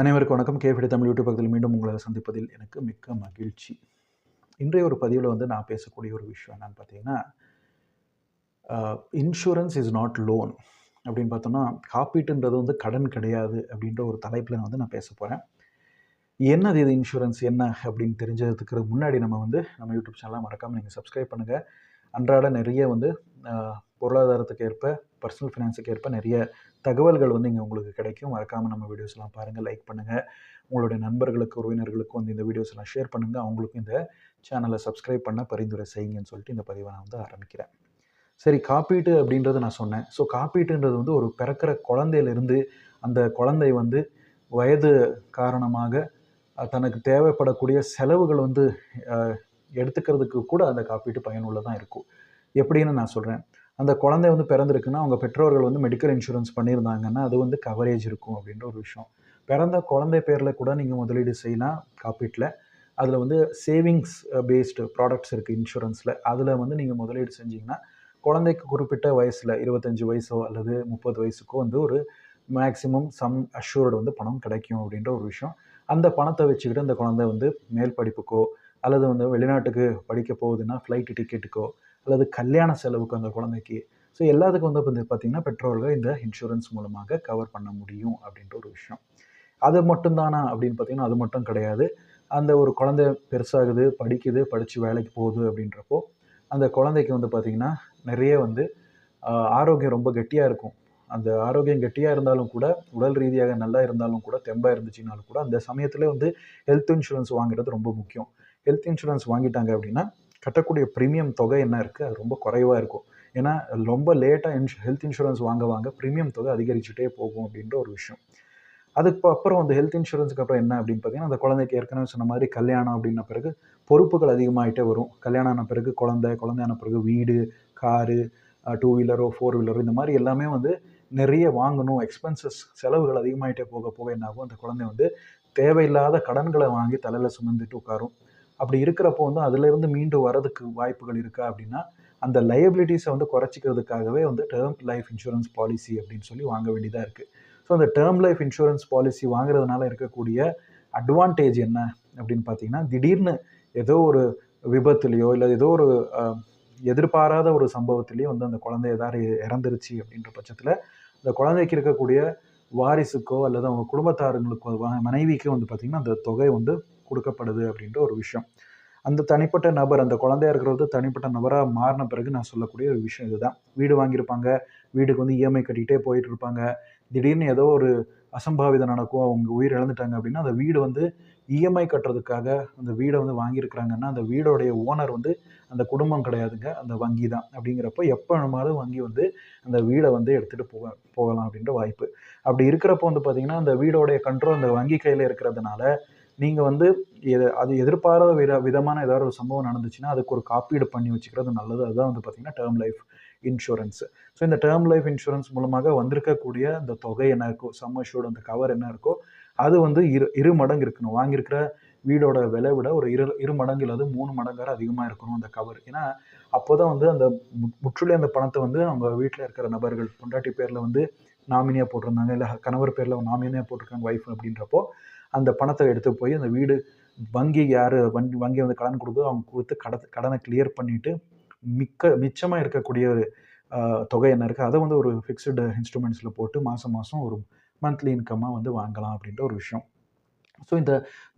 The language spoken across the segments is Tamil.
அனைவருக்கும் வணக்கம். கேபிடி தமிழ் யூடியூப் பக்கத்தில் மீண்டும் உங்களை சந்திப்பதில் எனக்கு மிக்க மகிழ்ச்சி. இன்றைய ஒரு பதிவில் வந்து நான் பேசக்கூடிய ஒரு விஷயம் என்னன்னு பார்த்தீங்கன்னா இன்சூரன்ஸ் இஸ் நாட் லோன் அப்படின்னு பார்த்தோம்னா காப்பீட்டுன்றது வந்து கடன் கிடையாது அப்படின்ற ஒரு தலைப்பில் வந்து நான் பேச போகிறேன் என்னது இது இன்சூரன்ஸ் என்ன? அப்படின்னு தெரிஞ்சதுக்கு முன்னாடி நம்ம வந்து நம்ம யூடியூப் சேனலாக மறக்காமல் நீங்கள் சப்ஸ்கிரைப் பண்ணுங்கள் அன்றாட நிறைய வந்து பொருளாதாரத்துக்கு ஏற்ப பர்சனல் ஃபினான்ஸுக்கு ஏற்ப நிறைய தகவல்கள் வந்து இங்கே உங்களுக்கு கிடைக்கும். மறக்காமல் நம்ம வீடியோஸ்லாம் பாருங்கள் லைக் பண்ணுங்கள் உங்களுடைய நண்பர்களுக்கு உறவினர்களுக்கும் வந்து இந்த வீடியோஸ்லாம் ஷேர் பண்ணுங்கள் அவங்களுக்கும் இந்த சேனலை சப்ஸ்கிரைப் பண்ண பரிந்துரை செய்யுங்கன்னு சொல்லிட்டு இந்த பதிவை நான் வந்து ஆரம்பிக்கிறேன். சரி காப்பீட்டு அப்படின்றத நான் சொன்னேன். ஸோ காப்பீட்டுன்றது வந்து ஒரு பிறக்கிற குழந்தையிலிருந்து அந்த குழந்தை வந்து வயது காரணமாக தனக்கு தேவைப்படக்கூடிய செலவுகள் வந்து எடுத்துக்கிறதுக்கு கூட அந்த காப்பீட்டு பயனுள்ளதாக இருக்கும். எப்படின்னு நான் சொல்கிறேன் அந்த குழந்தை வந்து பிறந்திருக்குன்னா அவங்க பெற்றோர்கள் வந்து மெடிக்கல் இன்சூரன்ஸ் பண்ணியிருந்தாங்கன்னா அது வந்து கவரேஜ் இருக்கும் அப்படின்ற ஒரு விஷயம். பிறந்த குழந்தை பேரில் கூட நீங்கள் முதலீடு செய்யலாம் காப்பீட்டில் அதில் வந்து சேவிங்ஸ் பேஸ்டு ப்ராடக்ட்ஸ் இருக்குது இன்சூரன்ஸில் அதில் வந்து நீங்கள் முதலீடு செஞ்சீங்கன்னா குழந்தைக்கு குறிப்பிட்ட வயசில் இருபத்தஞ்சி வயசோ அல்லது முப்பது வயசுக்கோ வந்து ஒரு மேக்ஸிமம் சம் அஷ்யூர்டு வந்து பணம் கிடைக்கும் அப்படின்ற ஒரு விஷயம். அந்த பணத்தை வச்சுக்கிட்டு அந்த குழந்தை வந்து மேல் படிப்புக்கோ அல்லது வந்து வெளிநாட்டுக்கு படிக்க போகுதுன்னா ஃப்ளைட்டு டிக்கெட்டுக்கோ அல்லது கல்யாண செலவுக்கு அந்த குழந்தைக்கு. ஸோ எல்லாத்துக்கும் வந்து வந்து பார்த்திங்கன்னா பெற்றோர்கள் இந்த இன்சூரன்ஸ் மூலமாக கவர் பண்ண முடியும் அப்படின்ற ஒரு விஷயம். அது மட்டும்தானா அப்படின்னு பார்த்தீங்கன்னா அது மட்டும் கிடையாது. அந்த ஒரு குழந்தை பெருசாகுது படிக்குது படித்து வேலைக்கு போகுது அப்படின்றப்போ அந்த குழந்தைக்கு வந்து பார்த்திங்கன்னா நிறைய வந்து ஆரோக்கியம் ரொம்ப கெட்டியாக இருக்கும். அந்த ஆரோக்கியம் கெட்டியாக இருந்தாலும் கூட உடல் ரீதியாக நல்லா இருந்தாலும் கூட தெம்பாக இருந்துச்சுனாலும் கூட அந்த சமயத்தில் வந்து ஹெல்த் இன்சூரன்ஸ் வாங்குறது ரொம்ப முக்கியம். ஹெல்த் இன்சூரன்ஸ் வாங்கிட்டாங்க அப்படின்னா கட்டக்கூடிய ப்ரீமியம் தொகை என்ன இருக்குது அது ரொம்ப குறைவாக இருக்கும். ஏன்னா ரொம்ப லேட்டாக இன்சு ஹெல்த் இன்சூரன்ஸ் வாங்க வாங்க ப்ரீமியம் தொகை அதிகரிச்சுட்டே போகும் அப்படின்ற ஒரு விஷயம். அதுக்கு அப்புறம் வந்து ஹெல்த் இன்சூரன்ஸுக்கு அப்புறம் என்ன அப்படின்னு பார்த்தீங்கன்னா அந்த குழந்தைக்கு ஏற்கனவே சொன்ன மாதிரி கல்யாணம் அப்படின்ன பிறகு பொறுப்புகள் அதிகமாகிட்டே வரும். கல்யாணம் ஆன பிறகு குழந்தை குழந்தையான பிறகு வீடு காரு டூ வீலரோ ஃபோர் வீலரோ இந்த மாதிரி எல்லாமே வந்து நிறைய வாங்கணும். எக்ஸ்பென்சஸ் செலவுகள் அதிகமாகிட்டே போக போக என்னாகும் அந்த குழந்தை வந்து தேவையில்லாத கடன்களை வாங்கி தலையில் சுமந்துட்டு உட்காரும். அப்படி இருக்கிறப்போ வந்து அதுலேருந்து மீண்டு வரதுக்கு வாய்ப்புகள் இருக்கா அப்படின்னா அந்த லயபிலிட்டிஸை வந்து குறைச்சிக்கிறதுக்காகவே வந்து டேர்ம் லைஃப் இன்சூரன்ஸ் பாலிசி அப்படின்னு சொல்லி வாங்க வேண்டியதாக இருக்குது ஸோ அந்த டேர்ம் லைஃப் இன்சூரன்ஸ் பாலிசி வாங்குறதுனால இருக்கக்கூடிய அட்வான்டேஜ் என்ன அப்படின்னு பார்த்தீங்கன்னா திடீர்னு ஏதோ ஒரு விபத்துலேயோ இல்லை ஏதோ ஒரு எதிர்பாராத ஒரு சம்பவத்திலேயோ வந்து அந்த குழந்தை ஏதாவது இறந்துருச்சு அப்படின்ற பட்சத்தில் அந்த குழந்தைக்கு இருக்கக்கூடிய வாரிசுக்கோ அல்லது அவங்க குடும்பத்தாருங்களுக்கோ மனைவிக்கோ வந்து பார்த்திங்கன்னா அந்த தொகை வந்து கொடுக்கப்படுது அப்படின்ற ஒரு விஷயம். அந்த தனிப்பட்ட நபர் அந்த குழந்தையா இருக்கிறது தனிப்பட்ட நபராக மாறின பிறகு நான் சொல்லக்கூடிய ஒரு விஷயம் இதுதான். வீடு வாங்கியிருப்பாங்க வீடுக்கு வந்து இஎம்ஐ கட்டிகிட்டே போயிட்டு இருப்பாங்க. திடீர்னு ஏதோ ஒரு அசம்பாவிதம் நடக்கும் அவங்க உயிர் இழந்துட்டாங்க அப்படின்னா அந்த வீடு வந்து இஎம்ஐ கட்டுறதுக்காக அந்த வீடை வந்து வாங்கியிருக்கிறாங்கன்னா அந்த வீடோடைய ஓனர் வந்து அந்த குடும்பம் கிடையாதுங்க அந்த வங்கி தான். அப்படிங்கிறப்ப எப்போ வேணுமாலும் வங்கி வந்து அந்த வீடை வந்து எடுத்துகிட்டு போக போகலாம் அப்படின்ற வாய்ப்பு. அப்படி இருக்கிறப்போ வந்து பார்த்திங்கன்னா அந்த வீடோடைய கண்ட்ரோல் அந்த வங்கி கையில் இருக்கிறதுனால நீங்கள் வந்து எது அது எதிர்பாராத வித விதமான ஏதாவது ஒரு சம்பவம் நடந்துச்சுன்னா அதுக்கு ஒரு காப்பீடு பண்ணி வச்சுக்கிறது நல்லது. அதுதான் வந்து பார்த்திங்கன்னா டேர்ம் லைஃப் இன்சூரன்ஸ் ஸோ இந்த டேர்ம் லைஃப் இன்சூரன்ஸ் மூலமாக வந்திருக்கக்கூடிய அந்த தொகை என்ன இருக்கோ சம் அஷ்யூர்டு அந்த கவர் என்ன இருக்கோ அது வந்து இரு இரு மடங்கு இருக்கணும். வாங்கியிருக்கிற வீடோட விலை விட ஒரு இரு இரு மடங்கு அது மூணு மடங்காக அதிகமாக இருக்கணும் அந்த கவர் ஏன்னா அப்போ தான் வந்து அந்த மு- அந்த பணத்தை வந்து அவங்க வீட்டில் இருக்கிற நபர்கள் பொண்டாட்டி பேரில் வந்து நாமினியாக போட்டிருந்தாங்க இல்லை கணவர் பேரில் நாமினியாக போட்டிருக்காங்க ஒய்ஃப் அப்படின்றப்போ அந்த பணத்தை எடுத்து போய் அந்த வீடு வங்கி யார் வங்கி வங்கி வந்து கடன் கொடுக்குதோ அவங்க கொடுத்து கட கடனை கிளியர் பண்ணிவிட்டு மிக்க மிச்சமாக இருக்கக்கூடிய ஒரு தொகை என்ன இருக்குது அதை வந்து ஒரு ஃபிக்ஸ்டு இன்ஸ்ட்ருமெண்ட்ஸில் போட்டு மாதம் மாதம் ஒரு மந்த்லி இன்கம்மாக வந்து வாங்கலாம் அப்படின்ற ஒரு விஷயம். ஸோ இந்த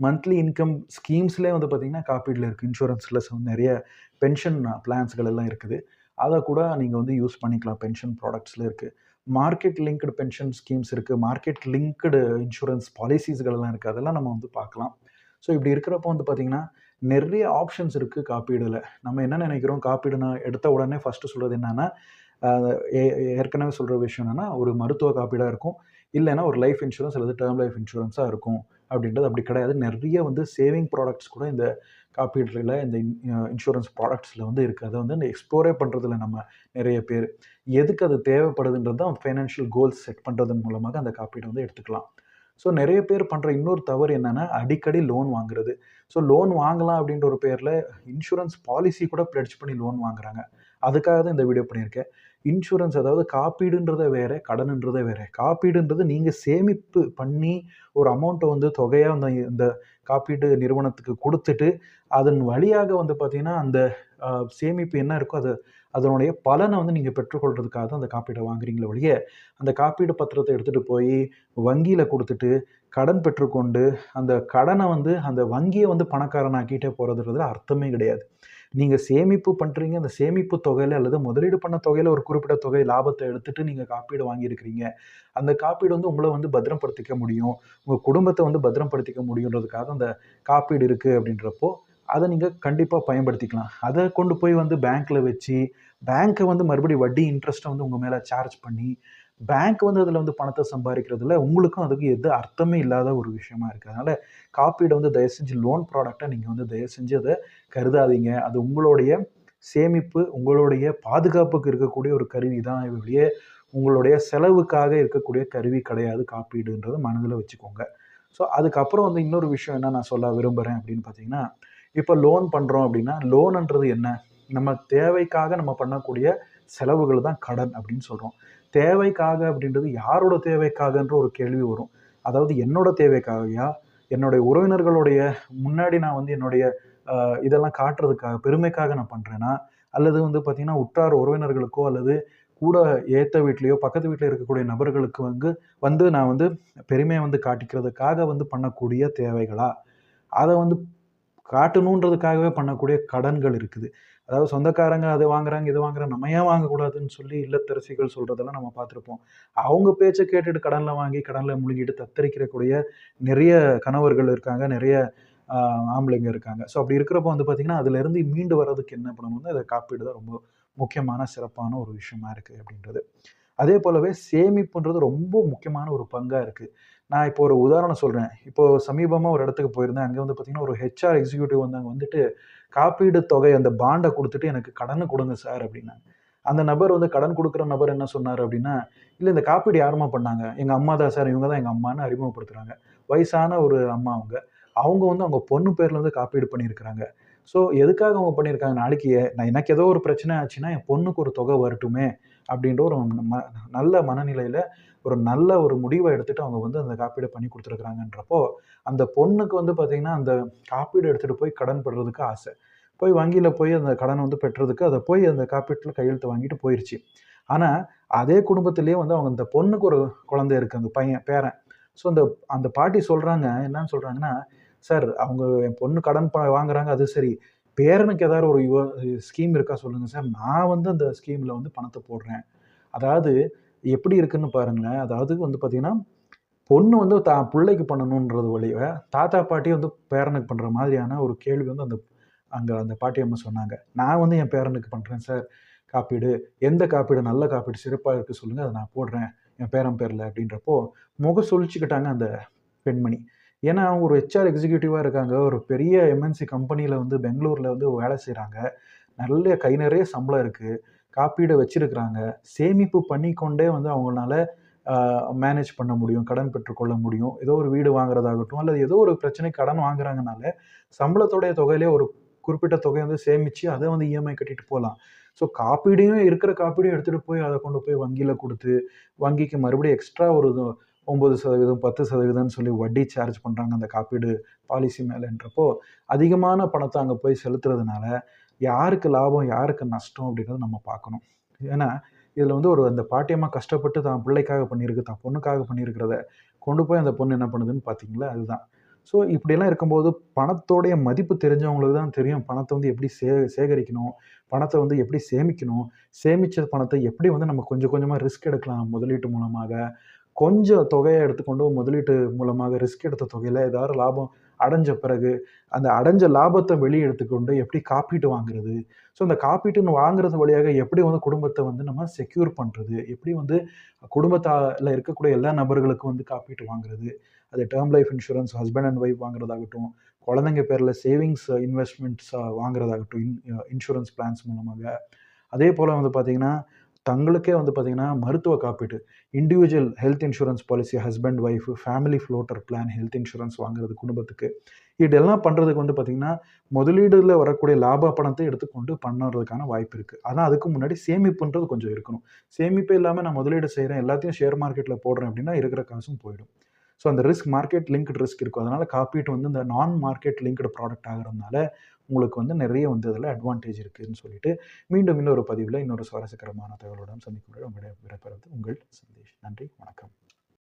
மந்த்லி இன்கம் ஸ்கீம்ஸ்லேயே வந்து பார்த்திங்கன்னா காப்பீடில் இருக்குது இன்சூரன்ஸில் நிறைய பென்ஷன் பிளான்ஸ்கள் எல்லாம் இருக்குது. அதை கூட நீங்கள் வந்து யூஸ் பண்ணிக்கலாம். பென்ஷன் ப்ராடக்ட்ஸில் இருக்குது மார்க்கெட் லிங்க்டு பென்ஷன் ஸ்கீம்ஸ் இருக்குது மார்க்கெட் லிங்க்டு இன்சூரன்ஸ் பாலிசிஸ்களெல்லாம் இருக்குது அதெல்லாம் நம்ம வந்து பார்க்கலாம். ஸோ இப்படி இருக்கிறப்போ வந்து பார்த்திங்கன்னா நிறைய ஆப்ஷன்ஸ் இருக்குது காப்பீடில். நம்ம என்ன நினைக்கிறோம்? காப்பீடுனா எடுத்த உடனே ஃபஸ்ட்டு சொல்கிறது என்னென்னா ஏற்கனவே சொல்கிற விஷயம் என்னென்னா ஒரு மருத்துவ காப்பீடாக இருக்கும். இல்லைன்னா ஒரு லைஃப் இன்சூரன்ஸ் அல்லது டேர்ம் லைஃப் இன்சூரன்ஸாக இருக்கும். அப்படின்றது அப்படி கிடையாது. நிறைய வந்து சேவிங் ப்ராடக்ட்ஸ் கூட இந்த காப்பீடுல இந்த இன்சூரன்ஸ் ப்ராடக்ட்ஸில் வந்து இருக்குது அதை வந்து இந்த எக்ஸ்ப்ளோரே பண்ணுறதுல நம்ம நிறைய பேர். எதுக்கு அது தேவைப்படுதுன்றது தான் ஃபைனான்ஷியல் கோல்ஸ் செட் பண்ணுறதன் மூலமாக அந்த காப்பீடு வந்து எடுத்துக்கலாம். ஸோ நிறைய பேர் பண்ணுற இன்னொரு தவறு என்னென்னா அடிக்கடி லோன் வாங்குறது. ஸோ லோன் வாங்கலாம் அப்படின்ற ஒரு பேரில் இன்சூரன்ஸ் பாலிசி கூட பிளட்ஜ் பண்ணி லோன் வாங்குறாங்க. அதுக்காக தான் இந்த வீடியோ பண்ணியிருக்கேன். இன்சூரன்ஸ் அதாவது காப்பீடுன்றதை வேறு கடனுன்றதே வேறு. காப்பீடுன்றது நீங்கள் சேமிப்பு பண்ணி ஒரு அமௌண்ட்டை வந்து தொகையாக அந்த இந்த காப்பீடு நிறுவனத்துக்கு கொடுத்துட்டு அதன் வழியாக வந்து பார்த்தீங்கன்னா அந்த சேமிப்பு என்ன இருக்கோ அது அதனுடைய பலனை வந்து நீங்கள் பெற்றுக்கொள்றதுக்காக தான் அந்த காப்பீடை வாங்குறீங்களே ஒழிய அந்த காப்பீடு பத்திரத்தை எடுத்துகிட்டு போய் வங்கியில் கொடுத்துட்டு கடன் பெற்றுக்கொண்டு அந்த கடனை வந்து அந்த வங்கியை வந்து பணக்காரனாக்கிட்டே போகிறதுன்றதுல அர்த்தமே கிடையாது. நீங்கள் சேமிப்பு பண்ணுறீங்க அந்த சேமிப்பு தொகையில் அல்லது முதலீடு பண்ண தொகையில் ஒரு குறிப்பிட்ட தொகை லாபத்தை எடுத்துகிட்டு நீங்கள் காப்பீடு வாங்கியிருக்கிறீங்க. அந்த காப்பீடு வந்து உங்களை வந்து பத்திரப்படுத்திக்க முடியும். உங்கள் குடும்பத்தை வந்து பத்திரப்படுத்திக்க முடியுன்றதுக்காக அந்த காப்பீடு இருக்குது அப்படின்றப்போ அதை நீங்கள் கண்டிப்பாக பயன்படுத்திக்கலாம். அதை கொண்டு போய் வந்து பேங்க்கில் வச்சு பேங்க்கை வந்து மறுபடியும் வட்டி இன்ட்ரெஸ்ட்டை வந்து உங்கள் மேலே சார்ஜ் பண்ணி பேங்க் வந்து அதில் வந்து பணத்தை சம்பாதிக்கிறதுல உங்களுக்கும் அதுக்கு எது அர்த்தமே இல்லாத ஒரு விஷயமா இருக்குது அதனால் காப்பீடை வந்து தயவு செஞ்சு லோன் ப்ராடக்டாக நீங்கள் வந்து தயவு செஞ்சு அதை கருதாதீங்க. அது உங்களுடைய சேமிப்பு உங்களுடைய பாதுகாப்புக்கு இருக்கக்கூடிய ஒரு கருவி தான். வெளியே உங்களுடைய செலவுக்காக இருக்கக்கூடிய கருவி கிடையாது. காப்பீடுன்றதை மனதில் வச்சுக்கோங்க. ஸோ அதுக்கப்புறம் வந்து இன்னொரு விஷயம் என்ன நான் சொல்ல விரும்புகிறேன் அப்படின்னு பார்த்தீங்கன்னா இப்போ லோன் பண்ணுறோம் அப்படின்னா லோன்ன்றது என்ன? நம்ம தேவைக்காக நம்ம பண்ணக்கூடிய செலவுகள் தான் கடன் அப்படின்னு சொல்கிறோம் தேவைக்காக அப்படின்றது யாரோட தேவைக்காகன்ற ஒரு கேள்வி வரும். அதாவது என்னோட தேவைக்காகயா? என்னுடைய உறவினர்களுடைய முன்னாடி நான் வந்து என்னுடைய இதெல்லாம் காட்டுறதுக்காக பெருமைக்காக நான் பண்ணுறேன்னா அல்லது வந்து பார்த்திங்கன்னா உற்றார் உறவினர்களுக்கோ அல்லது கூட ஏத்த வீட்லேயோ பக்கத்து வீட்டில் இருக்கக்கூடிய நபர்களுக்கு வந்து வந்து நான் வந்து பெருமையை வந்து காட்டிக்கிறதுக்காக வந்து பண்ணக்கூடிய தேவைகளா? அதை வந்து காட்டணுன்றதுக்காகவே பண்ணக்கூடிய கடன்கள் இருக்குது. அதாவது சொந்தக்காரங்க அது வாங்குறாங்க இது வாங்குறாங்க நம்ம ஏன் வாங்கக்கூடாதுன்னு சொல்லி இல்லத்தரசிகள் சொல்கிறதெல்லாம் நம்ம பார்த்துருப்போம். அவங்க பேச்சை கேட்டுட்டு கடனில் வாங்கி கடனில் முழுகிட்டு தத்தரிக்கிறக்கூடிய நிறைய கணவர்கள் இருக்காங்க நிறைய ஆம்பளைங்க இருக்காங்க. ஸோ அப்படி இருக்கிறப்போ வந்து பார்த்திங்கன்னா அதுலேருந்து மீண்டு வர்றதுக்கு என்ன பண்ணணும்னா அதை காப்பீடு தான் ரொம்ப முக்கியமான சிறப்பான ஒரு விஷயமா இருக்குது அப்படின்றது. அதே போலவே சேமிப்புன்றது ரொம்ப முக்கியமான ஒரு பங்காக இருக்குது நான் இப்போ ஒரு உதாரணம் சொல்கிறேன் இப்போ சமீபமாக ஒரு இடத்துக்கு போயிருந்தேன். அங்கே வந்து பார்த்திங்கன்னா ஒரு ஹெச்ஆர் எக்ஸிக்யூட்டிவ் வந்து அங்கே வந்துட்டு காப்பீடு தொகை அந்த பாண்டை கொடுத்துட்டு எனக்கு கடன் கொடுங்க சார் அப்படின்னாங்க. அந்த நபர் வந்து கடன் கொடுக்குற நபர் என்ன சொன்னார் அப்படின்னா இல்லை இந்த காப்பீடு யாருமா பண்ணாங்க? எங்கள் அம்மா தான் சார் இவங்க தான் எங்கள் அம்மான்னு அறிமுகப்படுத்துகிறாங்க வயசான ஒரு அம்மா அவங்க. அவங்க வந்து அவங்க பொண்ணு பேர்ல வந்து காப்பீடு பண்ணியிருக்கிறாங்க. ஸோ எதுக்காக அவங்க பண்ணியிருக்காங்க? நாளைக்கு நான் எனக்கு ஏதோ ஒரு பிரச்சனை ஆச்சுன்னா என் பொண்ணுக்கு ஒரு தொகை வரட்டுமே அப்படின்ற ஒரு ம நல்ல மனநிலையில் ஒரு நல்ல ஒரு முடிவை எடுத்துகிட்டு அவங்க வந்து அந்த காப்பீடு பண்ணி கொடுத்துருக்குறாங்கன்றப்போ அந்த பொண்ணுக்கு வந்து பார்த்திங்கன்னா அந்த காப்பீடு எடுத்துகிட்டு போய் கடன் படுறதுக்கு ஆசை. போய் வங்கியில் போய் அந்த கடன் வந்து பெற்றதுக்கு அதை போய் அந்த காப்பீட்டில் கையெழுத்து வாங்கிட்டு போயிடுச்சு ஆனால் அதே குடும்பத்திலேயே வந்து அவங்க அந்த பொண்ணுக்கு ஒரு குழந்தை இருக்குது அந்த பையன் பேரன். ஸோ அந்த அந்த பாட்டி சொல்கிறாங்க என்னன்னு சொல்கிறாங்கன்னா சார் அவங்க என் பொண்ணு கடன் ப வாங்குறாங்க அது சரி. பேரனுக்கு ஏதாவது ஒரு யுவ ஸ்கீம் இருக்கா சொல்லுங்கள் சார். நான் வந்து அந்த ஸ்கீமில் வந்து பணத்தை போடுறேன். அதாவது எப்படி இருக்குன்னு பாருங்களேன். அதாவது வந்து பார்த்திங்கன்னா பொண்ணு வந்து தா பிள்ளைக்கு பண்ணணுன்றது வழியை தாத்தா பாட்டி வந்து பேரனுக்கு பண்ணுற மாதிரியான ஒரு கேள்வி வந்து அந்த அங்கே அந்த பாட்டி அம்மா சொன்னாங்க. நான் வந்து என் பேரனுக்கு பண்ணுறேன் சார். காப்பீடு எந்த காப்பீடு? நல்ல காப்பீடு சிறப்பாக இருக்குது சொல்லுங்கள் அதை நான் போடுறேன். என் பேரன் பேரில் அப்படின்றப்போ முக சுழிச்சுக்கிட்டாங்க அந்த பெண்மணி. ஏன்னா அவங்க ஒரு ஹெச்ஆர் எக்ஸிக்யூட்டிவாக இருக்காங்க. ஒரு பெரிய எம்என்சி கம்பெனியில் வந்து பெங்களூரில் வந்து வேலை செய்கிறாங்க நல்ல கை நிறைய சம்பளம் இருக்குது காப்பீடு வச்சுருக்கிறாங்க. சேமிப்பு பண்ணிக்கொண்டே வந்து அவங்களால மேனேஜ் பண்ண முடியும். கடன் பெற்றுக்கொள்ள முடியும். ஏதோ ஒரு வீடு வாங்குறதாகட்டும் அல்லது ஏதோ ஒரு பிரச்சனை கடன் வாங்குறாங்கனால சம்பளத்தோடைய தொகையிலே ஒரு குறிப்பிட்ட தொகையை வந்து சேமித்து அதை வந்து இஎம்ஐ கட்டிட்டு போகலாம். ஸோ காப்பீடையும் இருக்கிற காப்பீடையும் எடுத்துகிட்டு போய் அதை கொண்டு போய் வங்கியில் கொடுத்து வங்கிக்கு மறுபடியும் எக்ஸ்ட்ரா ஒரு ஒம்பது சதவீதம் பத்து சதவீதம்னு சொல்லி வட்டி சார்ஜ் பண்ணுறாங்க அந்த காப்பீடு பாலிசி மேலேன்றப்போ அதிகமான பணத்தை அங்கே போய் செலுத்துறதுனால யாருக்கு லாபம் யாருக்கு நஷ்டம் அப்படின்றத நம்ம பார்க்கணும். ஏன்னா இதில் வந்து ஒரு அந்த பாட்டியமாக கஷ்டப்பட்டு தான் பிள்ளைக்காக பண்ணியிருக்கு தான் பொண்ணுக்காக பண்ணியிருக்கிறத கொண்டு போய் அந்த பொண்ணு என்ன பண்ணுதுன்னு பார்த்தீங்களா? அதுதான். ஸோ இப்படியெல்லாம் இருக்கும்போது பணத்தோடைய மதிப்பு தெரிஞ்சவங்களுக்கு தான் தெரியும் பணத்தை வந்து எப்படி சே சேகரிக்கணும் பணத்தை வந்து எப்படி சேமிக்கணும் சேமித்த பணத்தை எப்படி வந்து நம்ம கொஞ்சம் கொஞ்சமாக ரிஸ்க் எடுக்கலாம் முதலீட்டு மூலமாக கொஞ்சம் தொகையை எடுத்துக்கொண்டு முதலீட்டு மூலமாக ரிஸ்க் எடுத்த தொகையில் ஏதாவது லாபம் அடைஞ்ச பிறகு அந்த அடைஞ்ச லாபத்தை வெளியே எடுத்துக்கொண்டு எப்படி காப்பீட்டு வாங்குறது? ஸோ அந்த காப்பீட்டுன்னு வாங்குறது வழியாக எப்படி வந்து குடும்பத்தை வந்து நம்ம செக்யூர் பண்ணுறது எப்படி வந்து குடும்பத்தால் இருக்கக்கூடிய எல்லா நபர்களுக்கும் வந்து காப்பீட்டு வாங்குறது? அது term life insurance husband and wife வாங்குறதாகட்டும் குழந்தைங்க பேரில் சேவிங்ஸ் இன்வெஸ்ட்மெண்ட்ஸ் வாங்குறதாகட்டும் இன் இன்சூரன்ஸ் பிளான்ஸ் மூலமாக. அதே போல் வந்து பார்த்திங்கன்னா தங்களுக்கே வந்து பார்த்திங்கன்னா மருத்துவ காப்பீட்டு individual health insurance policy husband wife family floater plan health insurance வாங்குறது குடும்பத்துக்கு. இதெல்லாம் பண்ணுறதுக்கு வந்து பார்த்திங்கன்னா முதலீடுல வரக்கூடிய லாப பணத்தை எடுத்துக்கொண்டு பண்ணுறதுக்கான வாய்ப்பு இருக்குது அதான் அதுக்கு முன்னாடி சேமிப்புன்றது கொஞ்சம் இருக்கணும். சேமிப்பே இல்லாமல் நான் முதலீடு செய்கிறேன் எல்லாத்தையும் ஷேர் மார்க்கெட்டில் போடுறேன் அப்படின்னா இருக்கிற காசும் போயிடும். ஸோ அந்த ரிஸ்க் மார்க்கெட் லிங்க்டு ரிஸ்க் இருக்கும். அதனால் காப்பீட்டு வந்து இந்த நான் மார்க்கெட் லிங்க்டு ப்ராடக்ட் ஆகிறதுனால உங்களுக்கு வந்து நிறைய வந்து அதில் அட்வான்டேஜ் இருக்குதுன்னு சொல்லிட்டு மீண்டும் இன்னொரு பதிவில் இன்னொரு சுவாரஸ்யகரமான தகவலுடன் சந்திக்கும் உங்களுடைய விடைபெறுவது உங்கள் சந்தேஷ். நன்றி வணக்கம்.